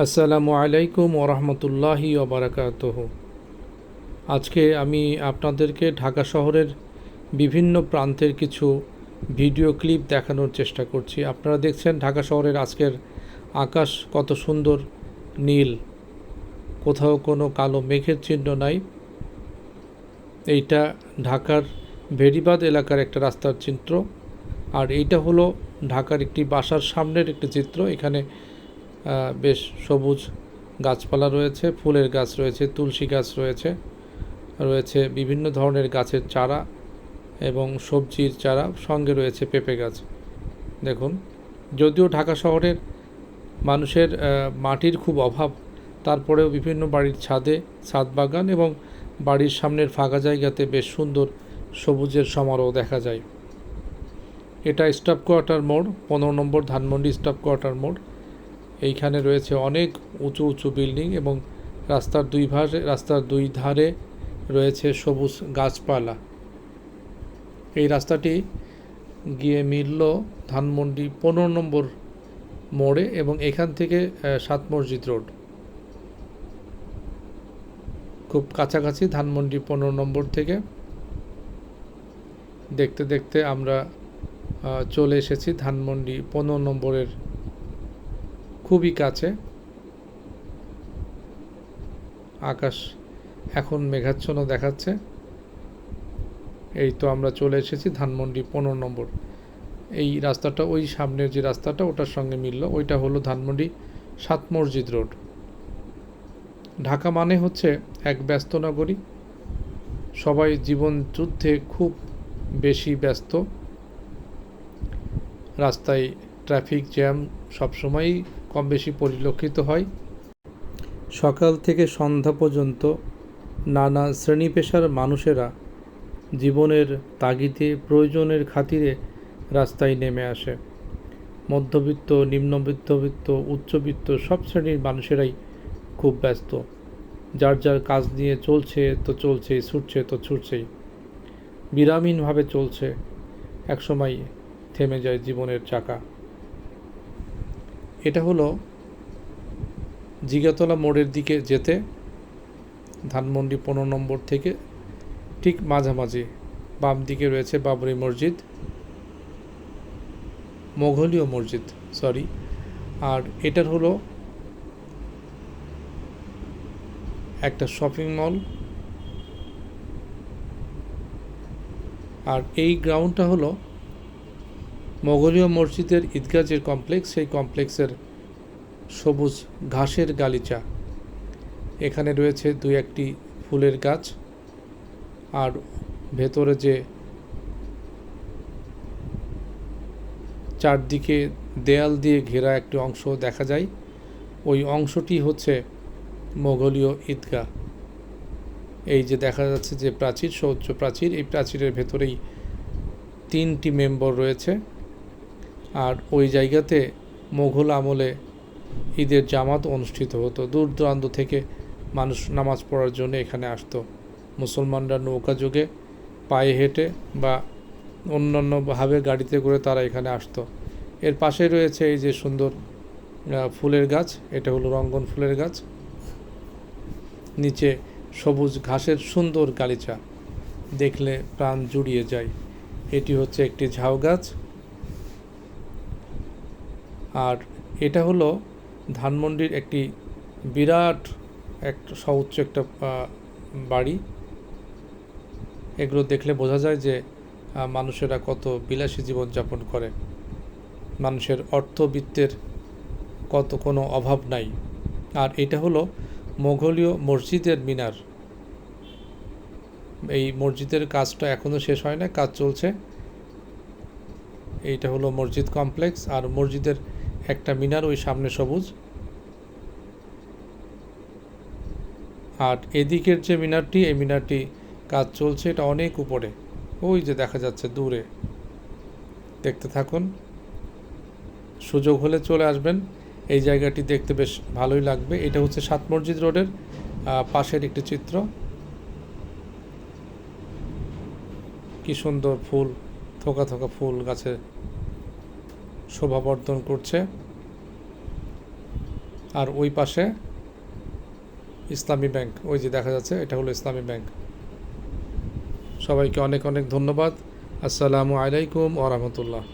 আসসালামু আলাইকুম ওরহমতুল্লাহি ওবরাকাতহ আজকে আমি আপনাদেরকে ঢাকা শহরের বিভিন্ন প্রান্তের কিছু ভিডিও ক্লিপ দেখানোর চেষ্টা করছি। আপনারা দেখছেন ঢাকা শহরের আজকের আকাশ কত সুন্দর নীল। কোথাও কোনো কালো মেঘের চিহ্ন নাই। এইটা ঢাকার ভেরিবাদ এলাকার একটা রাস্তার চিত্র। আর এইটা হলো ঢাকার একটি বাসার সামনের একটি চিত্র। এখানে বেশ সবুজ গাছপালা রয়েছে, ফুলের গাছ রয়েছে, তুলসী গাছ রয়েছে রয়েছে বিভিন্ন ধরনের গাছের চারা এবং সবজির চারা, সঙ্গে রয়েছে পেঁপে গাছ। দেখুন, যদিও ঢাকা শহরের মানুষের মাটির খুব অভাব, তারপরেও বিভিন্ন বাড়ির ছাদে, ছাদ বাগান এবং বাড়ির সামনের ফাঁকা জায়গাতে বেশ সুন্দর সবুজের সমারোহ দেখা যায়। এটা স্টাফ কোয়ার্টার মোড়, পনেরো নম্বর ধানমন্ডি স্টাফ কোয়ার্টার মোড়। এইখানে রয়েছে অনেক উঁচু উঁচু বিল্ডিং এবং রাস্তার দুই ধারে রাস্তার দুই ধারে রয়েছে সবুজ গাছপালা। এই রাস্তাটি গিয়ে মিলল ধানমন্ডি পনেরো নম্বর মোড়ে এবং এখান থেকে সাত মসজিদ রোড। খুব কাছাকাছি ধানমন্ডি পনেরো নম্বর থেকে। দেখতে দেখতে আমরা চলে এসেছি ধানমন্ডি পনেরো নম্বরের খুবই কাছে। আকাশ এখন মেঘাচ্ছন্ন দেখাচ্ছে। এই তো আমরা চলে এসেছি ধানমন্ডি পনেরো নম্বর। এই রাস্তাটা, ওই সামনের যে রাস্তাটা, ওটার সঙ্গে মিলল। ওইটা হলো ধানমন্ডি সাত মসজিদ রোড। ঢাকা মানে হচ্ছে এক ব্যস্ত নগরী। সবাই জীবন যুদ্ধে খুব বেশি ব্যস্ত। রাস্তায় ট্রাফিক জ্যাম সবসময়ই কম বেশি পরিলক্ষিত হয়। সকাল থেকে সন্ধ্যা পর্যন্ত নানা শ্রেণি পেশার মানুষেরা জীবনের তাগিদে প্রয়োজনের খাতিরে রাস্তায় নেমে আসে। মধ্যবিত্ত, নিম্নবিত্তবিত্ত, উচ্চবিত্ত সব শ্রেণির মানুষেরাই খুব ব্যস্ত। যার যার কাজ নিয়ে চলছে তো চলছেই, ছুটছে তো ছুটছেই। বিরামহীনভাবে চলছে। একসময় থেমে যায় জীবনের চাকা। এটা হলো জিগাতলা মোড়ের দিকে যেতে ধানমন্ডি পনেরো নম্বর থেকে ঠিক মাঝামাঝি বাম দিকে রয়েছে বাবরি মসজিদ, মোঘলীয় মসজিদ সরি আর এটার হলো একটা শপিং মল আর এই গ্রাউন্ডটা হলো মোঘলীয় মসজিদের ঈদগাহ যে কমপ্লেক্স সেই কমপ্লেক্সের সবুজ ঘাসের গালিচা। এখানে রয়েছে দু একটি ফুলের গাছ আর ভেতরে যে চারদিকে দেয়াল দিয়ে ঘেরা একটি অংশ দেখা যায়, ওই অংশটি হচ্ছে মোগলীয় ঈদগাহ। এই যে দেখা যাচ্ছে যে প্রাচীর, সৌচ্চ প্রাচীর, এই প্রাচীরের ভেতরেই তিনটি মেম্বর রয়েছে। আর ওই জায়গাতে মোঘল আমলে ঈদের জামাত অনুষ্ঠিত হতো। দূর দূরান্ত থেকে মানুষ নামাজ পড়ার জন্য এখানে আসতো। মুসলমানরা নৌকা যোগে পায়ে হেঁটে বা অন্যান্যভাবে গাড়িতে করে তারা এখানে আসতো। এর পাশে রয়েছে এই যে সুন্দর ফুলের গাছ, এটা হলো রঙ্গন ফুলের গাছ। নিচে সবুজ ঘাসের সুন্দর গালিচা দেখলে প্রাণ জুড়িয়ে যায়। এটি হচ্ছে একটি ঝাউ গাছ। আর এটা হলো ধানমন্ডির একটি বিরাট এক সউচ্চ একটা বাড়ি। এগুলো দেখলে বোঝা যায় যে মানুষেরা কত বিলাসী জীবনযাপন করে। মানুষের অর্থবিত্তের কত কোনো অভাব নাই। আর এটা হলো মোঘলীয় মসজিদের মিনার। এই মসজিদের কাজটা এখনও শেষ হয় না, কাজ চলছে। এইটা হলো মসজিদ কমপ্লেক্স আর মসজিদের একটা মিনার ওই সামনে সবুজ। আর এদিকের যে মিনারটি, এই মিনারটি কাজ চলছে, এটা অনেক উপরে। ওই যে দেখা যাচ্ছে দূরে। দেখতে থাকুন। সুযোগ হলে চলে আসবেন। এই জায়গাটি দেখতে বেশ ভালোই লাগবে। এটা হচ্ছে সাত মসজিদ রোডের পাশের একটি চিত্র। কি সুন্দর ফুল, থোকা থোকা ফুল গাছে শোভাবর্ধন করছে। আর ওই পাশে ইসলামী ব্যাংক, ওই যে দেখা যাচ্ছে, এটা হলো ইসলামী ব্যাংক। সবাইকে অনেক অনেক ধন্যবাদ। আসসালামু আলাইকুম ওরহমতুল্লাহ